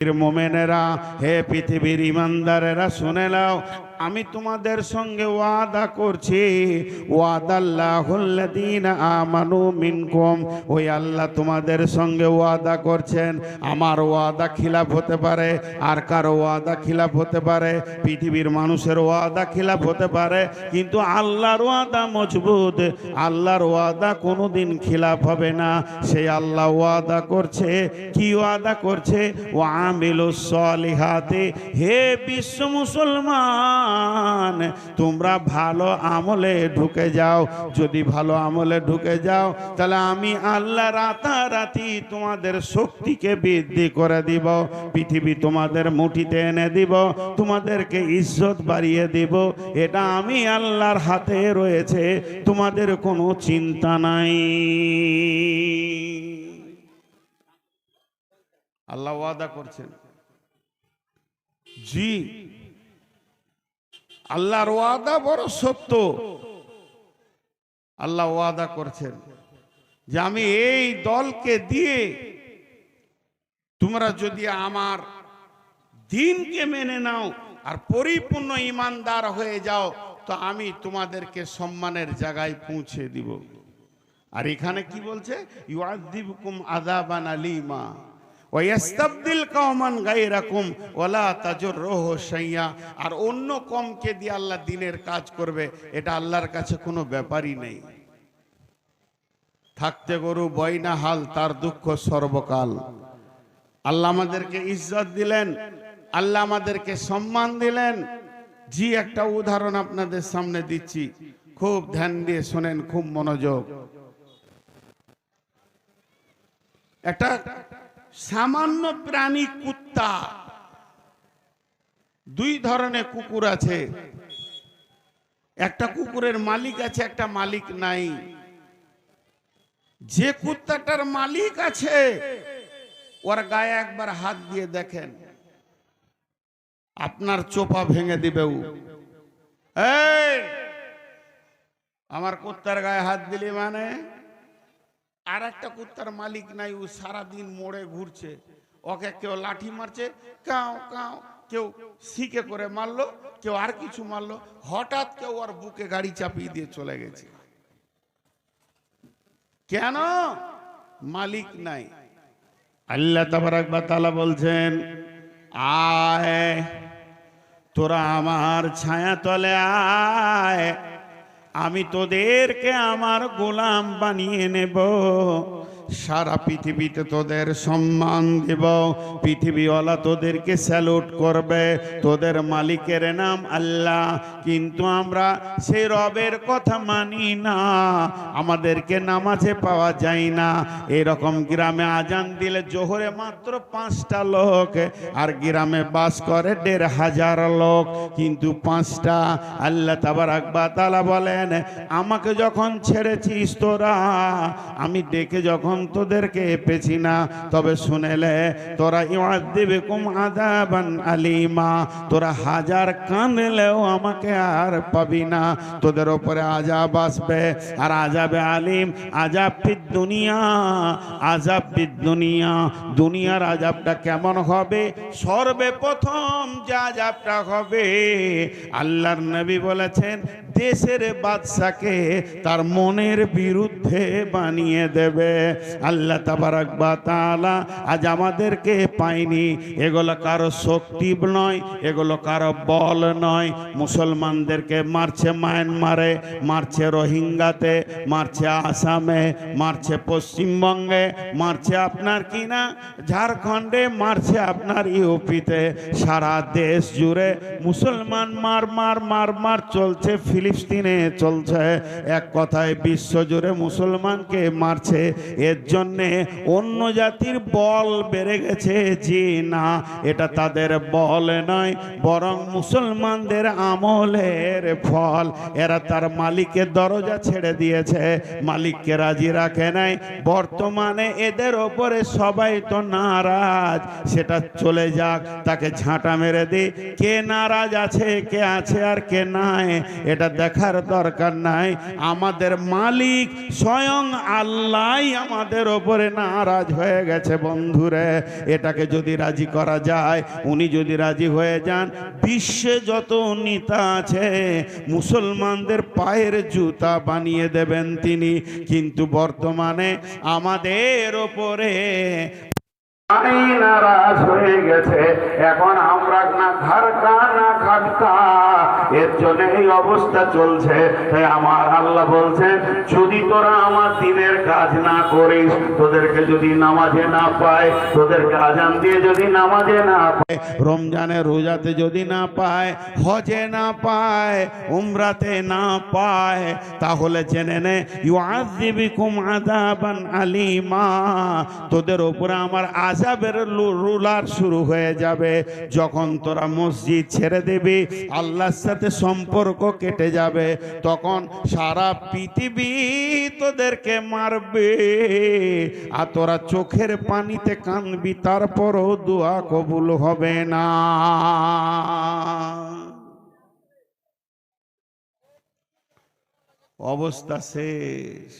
মোমেনেরা হে পৃথিবীর ইমানদারেরা শুনে নাও। আমি তোমাদের সঙ্গে ওয়াদা করছি। ওই আল্লাহ তোমাদের সঙ্গে ওয়াদা করছেন। আমার ওয়াদা খিলাফ হতে পারে, আর কারও ওয়াদা খিলাফ হতে পারে, পৃথিবীর মানুষের ওয়াদা খিলাফ হতে পারে, কিন্তু আল্লাহর ওয়াদা মজবুত। আল্লাহর ওয়াদা কোনোদিন খিলাফ হবে না। সেই আল্লাহ ওয়াদা করছে। কি ওয়াদা করছে? ও আমিলুস সলিহাতে। হে বিশ্ব মুসলমান! তোমরা ভালো আমলে ঢুকে যাও। যদি ভালো আমলে ঢুকে যাও, তাহলে আমি আল্লাহ রাতারাতি তোমাদের শক্তিকে বৃদ্ধি করে দিব। পৃথিবী তোমাদের মুঠিতে এনে দিব। তোমাদেরকে ইজ্জত বাড়িয়ে দিব। এটা আমি আল্লাহর হাতে রয়েছে। তোমাদের কোনো চিন্তা নাই। আল্লাহ ওয়াদা করছেন। জি আল্লাহর ওয়াদা বড় সত্য। আল্লাহ ওয়াদা করছেন যে আমি এই দলকে দিয়ে তোমরা যদি আমার দিনকে মেনে নাও আর পরিপূর্ণ ইমানদার হয়ে যাও, তো আমি তোমাদেরকে সম্মানের জায়গায় পৌঁছে দিব। আর এখানে কি বলছে? ইউআযিবুকুম আযাবান আলীমা। ওয়াস্তাবদিল কওমান গায়রাকুম, ওয়ালা তাজুররুহু শাইয়া। আর অন্য কমকে দিয়ে আল্লাহ দিনের কাজ করবে, এটা আল্লাহর কাছে কোনো ব্যাপারই নেই। থাকতে গরু বয়না হাল, তার দুঃখ সর্বকাল। আল্লাহ আমাদেরকে ইজ্জত দিলেন, আল্লাহ আমাদেরকে সম্মান দিলেন। জি, একটা উদাহরণ আপনাদের সামনে দিচ্ছি। খুব ধ্যান দিয়ে শোনেন, খুব মনোযোগ। একটা সামান্য প্রাণী কুত্তা। দুই ধরনের কুকুর আছে। একটা কুকুরের মালিক আছে, একটা মালিক নাই। যে কুত্তাটার মালিক আছে, ওর গায়ে একবার হাত দিয়ে দেখেন। আপনার চোপা ভেঙে দিবে আমার কুত্তার গায়ে হাত দিলি মানে? আর একটা কুত্তার মালিক নাই, ও সারাদিন মোড়ে ঘুরছে। ওকে কেউ লাঠি মারছে, কাও কাও, কেউ শিখে করে মারলো, কেউ আর কিছু মারলো। হঠাৎ কেউ ওর বুকে গাড়ি চাপিয়ে দিয়ে চলে গেছে। কেন? মালিক নাই। আল্লাহ তাআলা বলছেন, আয়, তোরা আমার ছায়া তলে আয়। আমি তোদেরকে আমার গোলাম বানিয়ে নেব। সারা পৃথিবীতে তোদের সম্মান দেব। পৃথিবীওয়ালা তোদেরকে স্যালুট করবে। তোদের মালিকের নাম আল্লাহ। কিন্তু আমরা সে রবের কথা মানি না। আমাদেরকে নামাজে পাওয়া যায় না। এরকম গ্রামে আজান দিলে জোহরে মাত্র পাঁচটা লোক, আর গ্রামে বাস করে দেড় হাজার লোক। কিন্তু পাঁচটা, আল্লাহ তাবার আকবা তালা বলেন, আমাকে যখন ছেড়েছিস তোরা, আমি ডেকে যখন তোদেরকে পেছি না। তবে শুনেলে, তোরা ইমাদ্দিবে কুম আদাবান আলিমা। তোরা হাজার কানলেও আমাকে আর পাবি না। তোদের ওপরে আজাব আসবে। আর আজাবে আলিম আজাব ফিদ দুনিয়া আজাব ফিদ দুনিয়া। দুনিয়ার আজাবটা কেমন হবে? সর্বপ্রথম যে আজাবটা হবে, আল্লাহর নবী বলেছেন, দেশের বাদশাকে তার মনের বিরুদ্ধে বানিয়ে দেবে। আল্লাহ তাবারাক বা তাআলা আজ আমাদেরকে পাইনি এগুলো কারও শক্তি নয়, এগুলো কারও বল নয়। মুসলমানদেরকে মারছে মায়ানমারে, মারছে রোহিঙ্গাতে, মারছে আসামে, মারছে পশ্চিমবঙ্গে, মারছে আপনার কি না? ঝাড়খণ্ডে, মারছে আপনার ইউপিতে। সারা দেশ জুড়ে মুসলমান মার মার মার মার চলছে, ফিলিস্তিনে চলছে। এক কথায় বিশ্ব জুড়ে মুসলমানকে মারছে। এর জন্যে অন্য জাতির বল বেড়ে গেছে যে না, এটা তাদের বল নয়, বরং মুসলমানদের আমলের ফল। এরা তার মালিকের দরজা ছেড়ে দিয়েছে, মালিককে রাজি রাখে নাই। বর্তমানে এদের ওপরে সবাই তো নারাজ, সেটা চলে যাক, তাকে ঝাঁটা মেরে দি কে নারাজ আছে, কে আছে আর কে নাই, এটা দেখার দরকার নাই। আমাদের মালিক স্বয়ং আল্লাহ আমাদের ওপরে নারাজ হয়ে গেছে বন্ধুরে, এটাকে যদি রাজি করা যায়, উনি যদি রাজি হয়ে যান, বিশ্বে যত নেতা আছে, মুসলমানদের পায়ের জুতা বানিয়ে দেবেন তিনি। কিন্তু বর্তমানে আমাদের ওপরে নারাজ হয়ে গেছে, এখন আমরা না ঘরকা না খাটকা এর জন্য এই অবস্থা চলছে। তাই আমার আল্লাহ বলছেন, যদি তোরা আমার দিনের কাজ না করিস, তোদেরকে যদি নামাজে না পায়, তোদেরকে আজান দিয়ে যদি নামাজে না পায়, রমজানে রোজাতে যদি না পায়, হজে না পায়, উমরাতে না পায়, তাহলে জেনে নে ইউআযিবিকুম আযাবান আলিমা। তোদের উপরে আমার আজাবের লু- রুলার শুরু হয়ে যাবে। যখন তোরা মসজিদ ছেড়ে দিবি, আল্লাহর সাথে সম্পর্ক কেটে যাবে, তখন সারা পৃথিবী তোদেরকে মারবে। আর তোরা চোখের পানিতে কানবি তারপরও দোয়া কবুল হবে না। অবস্থা শেষ।